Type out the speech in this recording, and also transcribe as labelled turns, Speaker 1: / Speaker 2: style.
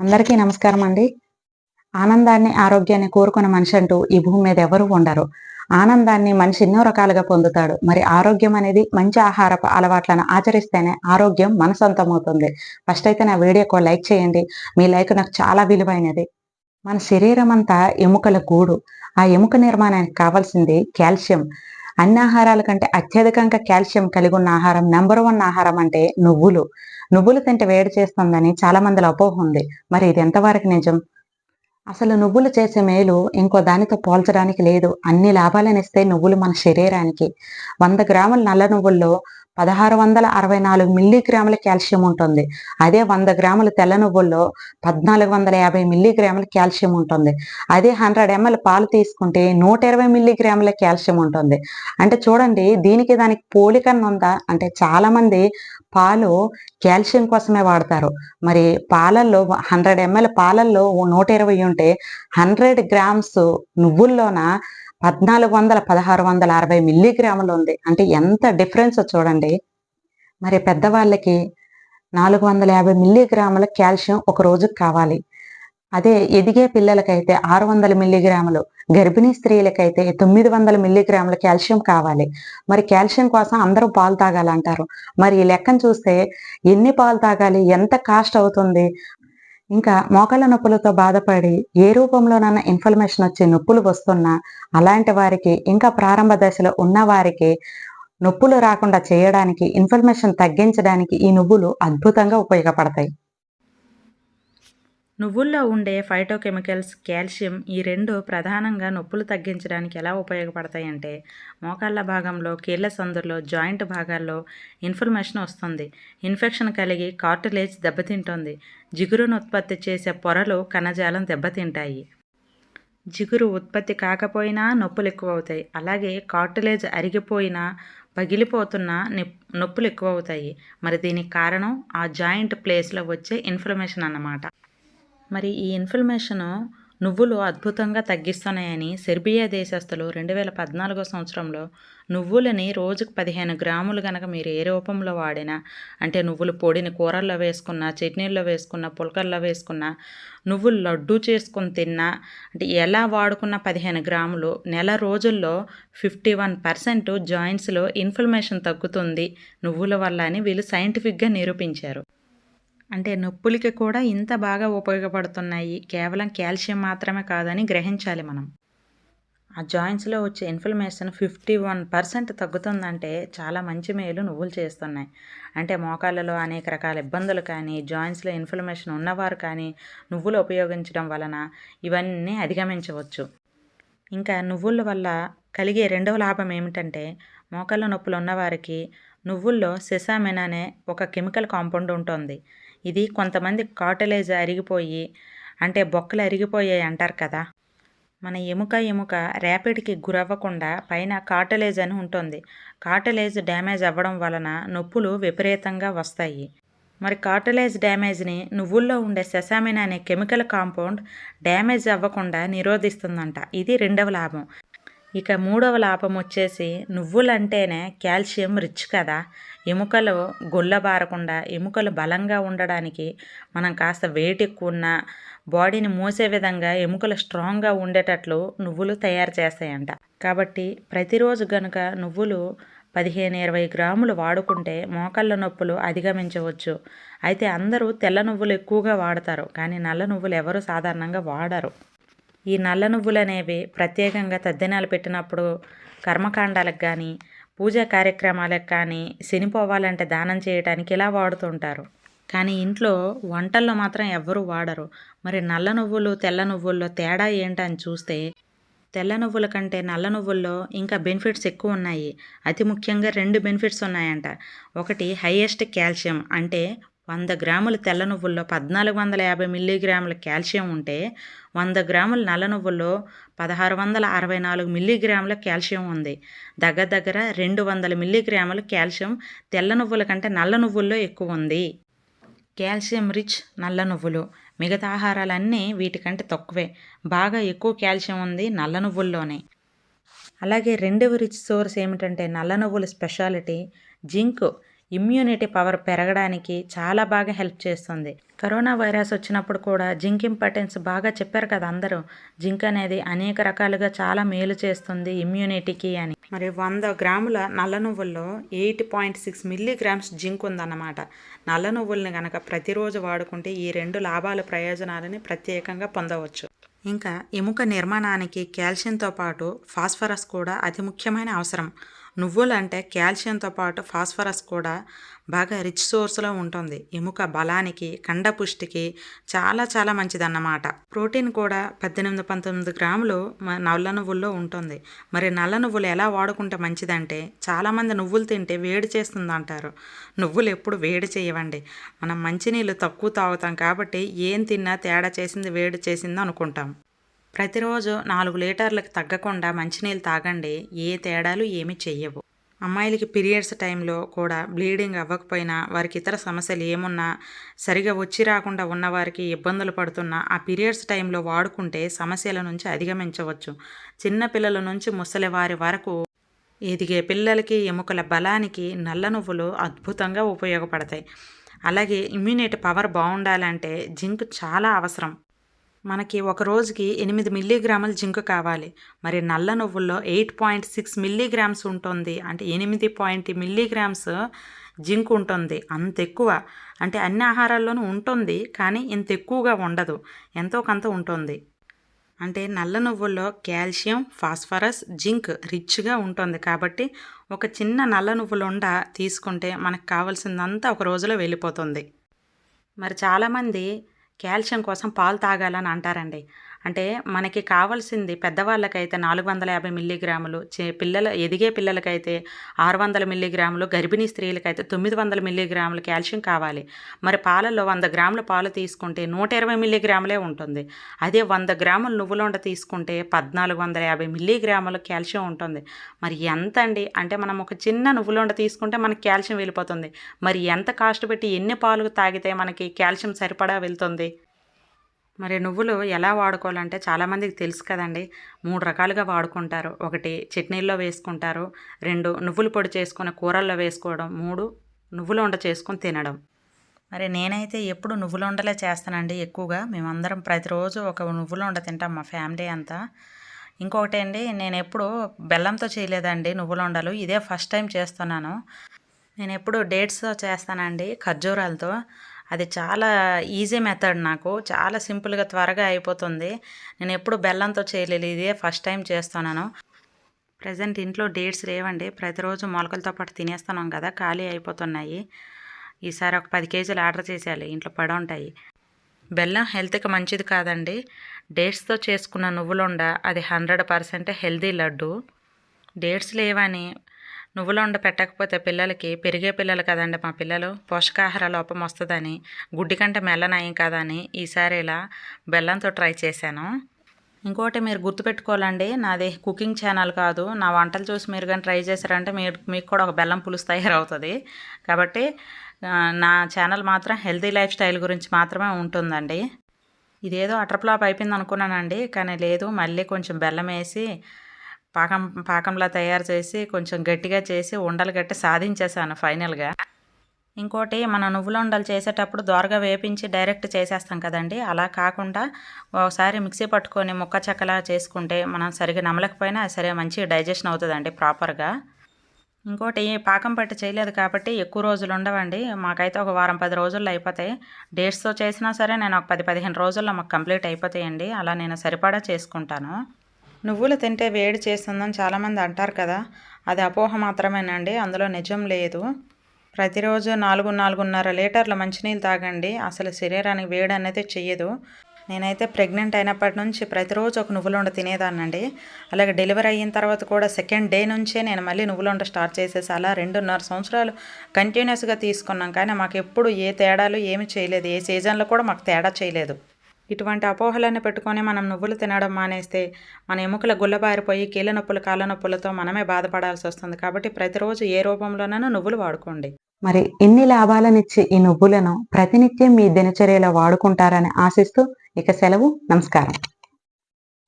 Speaker 1: అందరికీ నమస్కారం అండి. ఆనందాన్ని ఆరోగ్యాన్ని కోరుకున్న మనిషి అంటూ ఈ భూమి మీద ఎవరు ఉండరు. ఆనందాన్ని మనిషి ఎన్నో రకాలుగా పొందుతాడు. మరి ఆరోగ్యం అనేది మంచి ఆహారపు అలవాట్లను ఆచరిస్తేనే ఆరోగ్యం మన సొంతమవుతుంది. ఫస్ట్ అయితే నా వీడియోకు లైక్ చేయండి. మీ లైక్ నాకు చాలా విలువైనది. మన శరీరం అంతా ఎముకల గూడు. ఆ ఎముక నిర్మాణానికి కావాల్సింది కాల్షియం. అన్ని ఆహారాల కంటే అత్యధికంగా కాల్షియం కలిగి ఉన్న ఆహారం నెంబర్ వన్ ఆహారం అంటే నువ్వులు. నువ్వులు తింటే వేడి చేస్తుందని చాలా మందిలో అపోహ ఉంది. మరి ఇది ఎంతవరకు నిజం? అసలు నువ్వులు చేసే మేలు ఇంకో దానితో పోల్చడానికి లేదు. అన్ని లాభాలను ఇస్తే నువ్వులు మన శరీరానికి. వంద గ్రాముల నల్ల నువ్వుల్లో పదహారు వందల అరవై నాలుగు మిల్లీగ్రాముల కాల్షియం ఉంటుంది. అదే వంద గ్రాముల తెల్ల నువ్వుల్లో పద్నాలుగు వందల యాభై మిల్లీగ్రాముల కాల్షియం ఉంటుంది. అదే హండ్రెడ్ ఎంఎల్ పాలు తీసుకుంటే నూట ఇరవై మిల్లీగ్రాముల కాల్షియం ఉంటుంది. అంటే చూడండి దీనికి దానికి పోలికన్న ఉందా? అంటే చాలా మంది పాలు కాల్షియం కోసమే వాడతారు. మరి పాలల్లో హండ్రెడ్ ఎంఎల్ పాలల్లో నూట ఇరవై ఉంటే హండ్రెడ్ గ్రామ్స్ నువ్వుల్లోన పద్నాలుగు వందల పదహారు వందల అరవై మిల్లీగ్రాములు ఉంది. అంటే ఎంత డిఫరెన్స్ చూడండి. మరి పెద్దవాళ్ళకి నాలుగు వందల యాభై మిల్లీగ్రాముల కాల్షియం ఒక రోజుకి కావాలి. అదే ఎదిగే పిల్లలకైతే ఆరు వందల మిల్లీగ్రాములు గర్భిణీ స్త్రీలకైతే తొమ్మిది వందల మిల్లీగ్రాముల కాల్షియం కావాలి. మరి కాల్షియం కోసం అందరూ పాలు తాగాలంటారు. మరి ఈ లెక్కను చూస్తే ఎన్ని పాలు తాగాలి? ఎంత కాస్ట్ అవుతుంది? ఇంకా మోకాళ్ళ నొప్పులతో బాధపడి ఏ రూపంలోనైనా ఇన్ఫర్మేషన్ వచ్చి నొప్పులు వస్తున్నా అలాంటి వారికి ఇంకా ప్రారంభ దశలో ఉన్న వారికి నొప్పులు రాకుండా చేయడానికి ఇన్ఫర్మేషన్ తగ్గించడానికి ఈ నువ్వులు అద్భుతంగా ఉపయోగపడతాయి.
Speaker 2: నువ్వుల్లో ఉండే ఫైటోకెమికల్స్ కాల్షియం ఈ రెండు ప్రధానంగా నొప్పులు తగ్గించడానికి ఎలా ఉపయోగపడతాయంటే మోకాళ్ళ భాగంలో కీళ్ళ సందులో జాయింట్ భాగాల్లో ఇన్ఫర్మేషన్ వస్తుంది. ఇన్ఫెక్షన్ కలిగి కార్టిలేజ్ దెబ్బతింటుంది. జిగురును ఉత్పత్తి చేసే పొరలు కణజాలం దెబ్బతింటాయి. జిగురు ఉత్పత్తి కాకపోయినా నొప్పులు ఎక్కువ అవుతాయి అలాగే కార్టిలేజ్ అరిగిపోయినా పగిలిపోతున్న నొప్పులు ఎక్కువ అవుతాయి మరి దీనికి కారణం? ఆ జాయింట్ ప్లేస్లో వచ్చే ఇన్ఫ్లమేషన్ అన్నమాట. మరి ఈ ఇన్ఫర్మేషను నువ్వులు అద్భుతంగా తగ్గిస్తున్నాయని సెర్బియా దేశస్తులు రెండు వేల పద్నాలుగో సంవత్సరంలో నువ్వులని రోజుకు పదిహేను గ్రాములు కనుక మీరు ఏ రూపంలో వాడినా అంటే నువ్వులు పొడిని కూరల్లో వేసుకున్న చట్నీల్లో వేసుకున్న పులకల్లో వేసుకున్న నువ్వులు లడ్డు చేసుకొని తిన్నా అంటే ఎలా వాడుకున్న పదిహేను గ్రాములు నెల రోజుల్లో ఫిఫ్టీ వన్ పర్సెంట్ జాయింట్స్లో ఇన్ఫ్లమేషన్ తగ్గుతుంది నువ్వుల వల్ల అని వీళ్ళు సైంటిఫిక్గా నిరూపించారు. అంటే నొప్పులకి కూడా ఇంత బాగా ఉపయోగపడుతున్నాయి. కేవలం కాల్షియం మాత్రమే కాదని గ్రహించాలి మనం. ఆ జాయింట్స్లో వచ్చే ఇన్ఫ్లమేషన్ ఫిఫ్టీ వన్ పర్సెంట్ తగ్గుతుందంటే చాలా మంచి మేలు నువ్వులు చేస్తున్నాయి. అంటే మోకాళ్ళలో అనేక రకాల ఇబ్బందులు కానీ జాయింట్స్లో ఇన్ఫ్లమేషన్ ఉన్నవారు కానీ నువ్వులు ఉపయోగించడం వలన ఇవన్నీ అధిగమించవచ్చు. ఇంకా నువ్వుల వల్ల కలిగే రెండవ లాభం ఏమిటంటే మోకాళ్ళ నొప్పులు ఉన్నవారికి నువ్వుల్లో సెసామెన్ అనే ఒక కెమికల్ కాంపౌండ్ ఉంటుంది. ఇది కొంతమంది కాటలేజ్ అరిగిపోయి అంటే బొక్కలు అరిగిపోయాయి అంటారు కదా. మన ఎముక ఎముక ర్యాపిడ్కి గురవ్వకుండా పైన కాటలేజ్ అని ఉంటుంది. కాటలేజ్ డ్యామేజ్ అవ్వడం వలన నొప్పులు విపరీతంగా వస్తాయి. మరి కాటలేజ్ డ్యామేజ్ని నువ్వుల్లో ఉండే సెసామిన్ అనే కెమికల్ కాంపౌండ్ డ్యామేజ్ అవ్వకుండా నిరోధిస్తుందంట. ఇది రెండవ లాభం. ఇక మూడవ లాభం వచ్చేసి నువ్వులంటేనే కాల్షియం రిచ్ కదా. ఎముకలు గొల్లబారకుండా ఎముకలు బలంగా ఉండడానికి మనం కాస్త వెయిట్ ఎక్కువ ఉన్న బాడీని మోసే విధంగా ఎముకలు స్ట్రాంగ్గా ఉండేటట్లు నువ్వులు తయారు చేస్తాయంట. కాబట్టి ప్రతిరోజు గనుక నువ్వులు పదిహేను ఇరవై గ్రాములు వాడుకుంటే మోకాళ్ళ నొప్పులు అధిగమించవచ్చు. అయితే అందరూ తెల్ల నువ్వులు ఎక్కువగా వాడతారు. కానీ నల్ల నువ్వులు ఎవరు సాధారణంగా వాడరు. ఈ నల్ల నువ్వులు అనేవి ప్రత్యేకంగా తద్దినాలు పెట్టినప్పుడు కర్మకాండాలకు కానీ పూజా కార్యక్రమాలకు కానీ శనిపోవాలంటే దానం చేయడానికి ఇలా వాడుతుంటారు? కానీ ఇంట్లో వంటల్లో మాత్రం ఎవ్వరూ వాడరు. మరి నల్ల నువ్వులు తెల్ల నువ్వుల్లో తేడా ఏంటని చూస్తే తెల్ల నువ్వుల కంటే నల్ల నువ్వుల్లో ఇంకా బెనిఫిట్స్ ఎక్కువ ఉన్నాయి. అతి ముఖ్యంగా రెండు బెనిఫిట్స్ ఉన్నాయంట. ఒకటి హైయెస్ట్ కాల్షియం అంటే వంద గ్రాముల తెల్ల నువ్వుల్లో పద్నాలుగు వందల యాభై మిల్లీగ్రాముల కాల్షియం ఉంటే వంద గ్రాముల నల్ల నువ్వుల్లో పదహారు వందల అరవై నాలుగు మిల్లీగ్రాముల కాల్షియం ఉంది. దగ్గర దగ్గర రెండు వందల మిల్లీగ్రాముల కాల్షియం తెల్ల నువ్వుల కంటే నల్ల నువ్వుల్లో ఎక్కువ ఉంది. కాల్షియం రిచ్ నల్ల నువ్వులు. మిగతా ఆహారాలన్నీ వీటికంటే తక్కువే. బాగా ఎక్కువ కాల్షియం ఉంది నల్ల నువ్వుల్లోనే. అలాగే రెండవ రిచ్ సోర్స్ ఏమిటంటే నల్ల నువ్వుల స్పెషాలిటీ. జింక్ ఇమ్యూనిటీ పవర్ పెరగడానికి చాలా బాగా హెల్ప్ చేస్తుంది. కరోనా వైరస్ వచ్చినప్పుడు కూడా జింక్ ఇంపార్టెన్స్ బాగా చెప్పారు కదా అందరూ. జింక్ అనేది అనేక రకాలుగా చాలా మేలు చేస్తుంది ఇమ్యూనిటీకి అని. మరి వంద గ్రాముల నల్ల నువ్వుల్లో eight point six milligrams zinc ఉందన్నమాట. నల్ల నువ్వుల్ని కనుక ప్రతిరోజు వాడుకుంటే ఈ రెండు లాభాల ప్రయోజనాలని ప్రత్యేకంగా పొందవచ్చు. ఇంకా ఎముక నిర్మాణానికి కాల్షియంతో పాటు ఫాస్ఫరస్ కూడా అతి ముఖ్యమైన అవసరం. నువ్వులు అంటే కాల్షియంతో పాటు ఫాస్ఫరస్ కూడా బాగా రిచ్ సోర్స్లో ఉంటుంది. ఎముక బలానికి కండపుష్టికి చాలా చాలా మంచిదన్నమాట. ప్రోటీన్ కూడా పద్దెనిమిది పంతొమ్మిది గ్రాములు మ- నల్ల నువ్వుల్లో ఉంటుంది. మరి నల్ల నువ్వులు ఎలా వాడుకుంటే మంచిదంటే చాలామంది నువ్వులు తింటే వేడి చేస్తుంది అంటారు నువ్వులు ఎప్పుడు వేడి చేయవండి. మనం మంచినీళ్ళు తక్కువ తాగుతాం కాబట్టి ఏం తిన్నా తేడా చేసింది వేడి చేసింది అనుకుంటాం. ప్రతిరోజు నాలుగు లీటర్లకు తగ్గకుండా మంచినీళ్ళు తాగండి. ఏ తేడాలు ఏమి చెయ్యవు. అమ్మాయిలకి పీరియడ్స్ టైంలో కూడా బ్లీడింగ్ అవ్వకపోయినా వారికి ఇతర సమస్యలు ఏమున్నా సరిగా వచ్చి రాకుండా ఉన్నవారికి ఇబ్బందులు పడుతున్నా ఆ పీరియడ్స్ టైంలో వాడుకుంటే సమస్యల నుంచి అధిగమించవచ్చు. చిన్న పిల్లల నుంచి ముసలి వారి వరకు ఎదిగే పిల్లలకి ఎముకల బలానికి నల్ల నువ్వులు అద్భుతంగా ఉపయోగపడతాయి. అలాగే ఇమ్యూనిటీ పవర్ బాగుండాలంటే జింక్ చాలా అవసరం. మనకి ఒక రోజుకి ఎనిమిది మిల్లీగ్రాముల జింక్ కావాలి. మరి నల్ల నువ్వుల్లో ఎయిట్ పాయింట్ సిక్స్ మిల్లీగ్రామ్స్ ఉంటుంది. అంటే ఎనిమిది పాయింట్ మిల్లీగ్రామ్స్ జింక్ ఉంటుంది. అంత ఎక్కువ. అంటే అన్ని ఆహారాల్లోనూ ఉంటుంది. కానీ ఇంత ఎక్కువగా ఉండదు. ఎంతో కొంత ఉంటుంది. అంటే నల్ల నువ్వుల్లో కాల్షియం ఫాస్ఫరస్ జింక్ రిచ్గా ఉంటుంది. కాబట్టి ఒక చిన్న నల్ల నువ్వులుండ తీసుకుంటే మనకు కావాల్సిందంతా ఒక రోజులో వెళ్ళిపోతుంది. మరి చాలామంది కాల్షియం కోసం పాలు తాగాలని అంటారండి. అంటే మనకి కావాల్సింది పెద్దవాళ్ళకైతే నాలుగు వందల యాభై మిల్లీగ్రాములు పిల్లల ఎదిగే పిల్లలకైతే ఆరు వందల మిల్లీగ్రాములు గర్భిణీ స్త్రీలకైతే తొమ్మిది వందల మిల్లీగ్రాములు కాల్షియం కావాలి. మరి పాలలో వంద గ్రాముల పాలు తీసుకుంటే నూట ఇరవై మిల్లీగ్రాములే ఉంటుంది. అదే వంద గ్రాములు నువ్వులుండ తీసుకుంటే పద్నాలుగు వందల యాభై మిల్లీగ్రాముల కాల్షియం ఉంటుంది. మరి ఎంత అండి? అంటే మనం ఒక చిన్న నువ్వులుండ తీసుకుంటే మనకి కాల్షియం వెళ్ళిపోతుంది. మరి ఎంత కాస్ట్ పెట్టి ఎన్ని పాలు తాగితే మనకి కాల్షియం సరిపడా వెళ్తుంది? మరి నువ్వులు ఎలా వాడుకోవాలంటే చాలామందికి తెలుసు కదండి. మూడు రకాలుగా వాడుకుంటారు. ఒకటి చట్నీల్లో వేసుకుంటారు. రెండు నువ్వుల పొడి చేసుకుని కూరల్లో వేసుకోవడం. మూడు నువ్వుల ఉండ చేసుకొని తినడం. మరి నేనైతే ఎప్పుడు నువ్వులు ఉండలే చేస్తానండి ఎక్కువగా. మేమందరం ప్రతిరోజు ఒక నువ్వులు ఉండ తింటాం మా ఫ్యామిలీ అంతా. ఇంకొకటి అండి నేను ఎప్పుడు బెల్లంతో చేయలేదండి నువ్వులు ఉండలు ఇదే ఫస్ట్ టైం చేస్తున్నాను. నేను ఎప్పుడు డేట్స్తో చేస్తానండి ఖర్జూరాలతో. అది చాలా ఈజీ మెథడ్ నాకు. చాలా సింపుల్గా త్వరగా అయిపోతుంది. నేను ఎప్పుడు బెల్లంతో చేయలేదు. ఇదే ఫస్ట్ టైం చేస్తున్నాను ప్రజెంట్ ఇంట్లో డేట్స్ లేవండి. ప్రతిరోజు మొలకలతో పాటు తినేస్తున్నాం కదా ఖాళీ అయిపోతున్నాయి. ఈసారి ఒక పది కేజీలు ఆర్డర్ చేసేయాలి. ఇంట్లో పడి ఉంటాయి. బెల్లం హెల్త్కి మంచిది కాదండి. డేట్స్తో చేసుకున్న నువ్వులుండ అది hundred percent healthy laddu. Dates లేవని నువ్వులుండ పెట్టకపోతే పిల్లలకి పెరిగే పిల్లలు కదండి మా పిల్లలు. పోషకాహార లోపం వస్తుందని గుడ్డి కంటే మెల్లనయం కాదని ఈసారి ఇలా బెల్లంతో ట్రై చేశాను. ఇంకోటి మీరు గుర్తుపెట్టుకోవాలండి నాది కుకింగ్ ఛానల్ కాదు. నా వంటలు చూసి మీరు కానీ ట్రై చేశారంటే మీరు మీకు కూడా ఒక బెల్లం పులుసు తయారవుతుంది. కాబట్టి నా ఛానల్ మాత్రం హెల్తీ లైఫ్ స్టైల్ గురించి మాత్రమే ఉంటుందండి. ఇదేదో అటర్ ఫ్లాప్ అయిపోయింది అనుకున్నానండి కానీ లేదు మళ్ళీ కొంచెం బెల్లం వేసి పాకం పాకంలా తయారు చేసి కొంచెం గట్టిగా చేసి ఉండలు గట్టి సాధించేసాను ఫైనల్గా. ఇంకోటి మన నువ్వుల ఉండలు చేసేటప్పుడు దోరగా వేపించి డైరెక్ట్ చేసేస్తాం కదండి. అలా కాకుండా ఒకసారి మిక్సీ పట్టుకొని ముక్క చెక్కలా చేసుకుంటే మనం సరిగ్గా నమలకపోయినా సరే మంచి డైజెషన్ అవుతుందండి ప్రాపర్గా. ఇంకోటి పాకం పట్టి చేయలేదు కాబట్టి ఎక్కువ రోజులు ఉండవండి. మాకైతే ఒక వారం పది రోజుల్లో అయిపోతాయి. డేట్స్తో చేసినా సరే నేను ఒక పది పదిహేను రోజుల్లో మాకు కంప్లీట్ అయిపోతాయండి. అలా నేను సరిపడా చేసుకుంటాను. నువ్వులు తింటే వేడి చేస్తుందని చాలామంది అంటారు కదా అది అపోహ మాత్రమేనండి అందులో నిజం లేదు. ప్రతిరోజు నాలుగు నాలుగున్నర లీటర్ల మంచినీళ్ళు తాగండి అసలు శరీరానికి వేడి అనేది చెయ్యదు. నేనైతే ప్రెగ్నెంట్ అయినప్పటి నుంచి ప్రతిరోజు ఒక నువ్వులుండ తినేదానండి అలాగే డెలివరీ అయిన తర్వాత కూడా సెకండ్ డే నుంచే నేను మళ్ళీ నువ్వులుండ స్టార్ట్ చేసేసి అలా రెండున్నర సంవత్సరాలు కంటిన్యూస్గా తీసుకున్నాం. కానీ మాకు ఎప్పుడు ఏ తేడాలు ఏమి చేయలేదు. ఏ సీజన్లో కూడా మాకు తేడా చేయలేదు. ఇటువంటి అపోహలన్నీ పెట్టుకొని మనం నువ్వులు తినడం మానేస్తే మన ఎముకల గుల్లబారిపోయి కీళ్ళ నొప్పులు కాళ్ళ నొప్పులతో మనమే బాధపడాల్సి వస్తుంది. కాబట్టి ప్రతిరోజు ఏ రూపంలోనైనా నువ్వులు వాడుకోండి.
Speaker 1: మరి ఎన్ని లాభాలనిచ్చే ఈ నువ్వులను ప్రతినిత్యం మీ దినచర్యలో వాడుకుంటారని ఆశిస్తూ ఇక సెలవు. నమస్కారం.